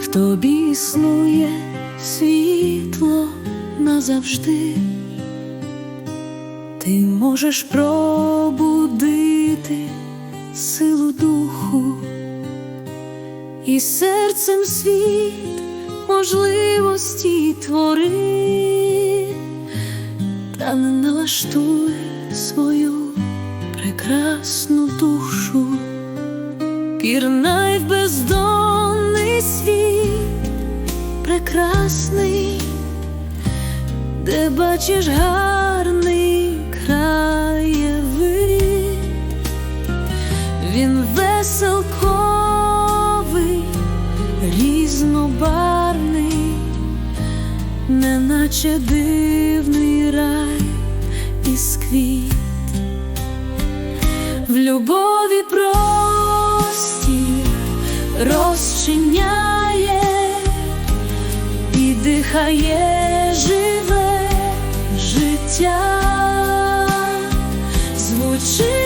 В тобі існує світло назавжди, ти можеш пробудити силу духу. І серцем світ можливості твори, та не налаштуй свою прекрасну душу. Пірнай в бездонний світ прекрасний, де бачиш гарний краєвид, він веселковий, різнобарний, неначе дивний рай із квіт. В любові простір розчиняє і дихає живе життя, звучить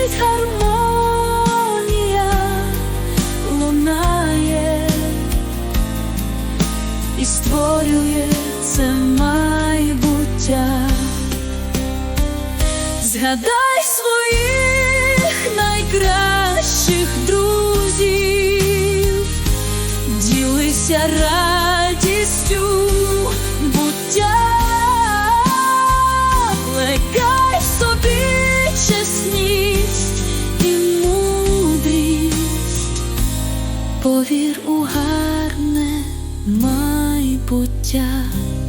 створює це майбуття. Згадай своїх найкращих друзів, ділися радістю буття, плекай собі чесність і мудрість, повір у гарне майбуття.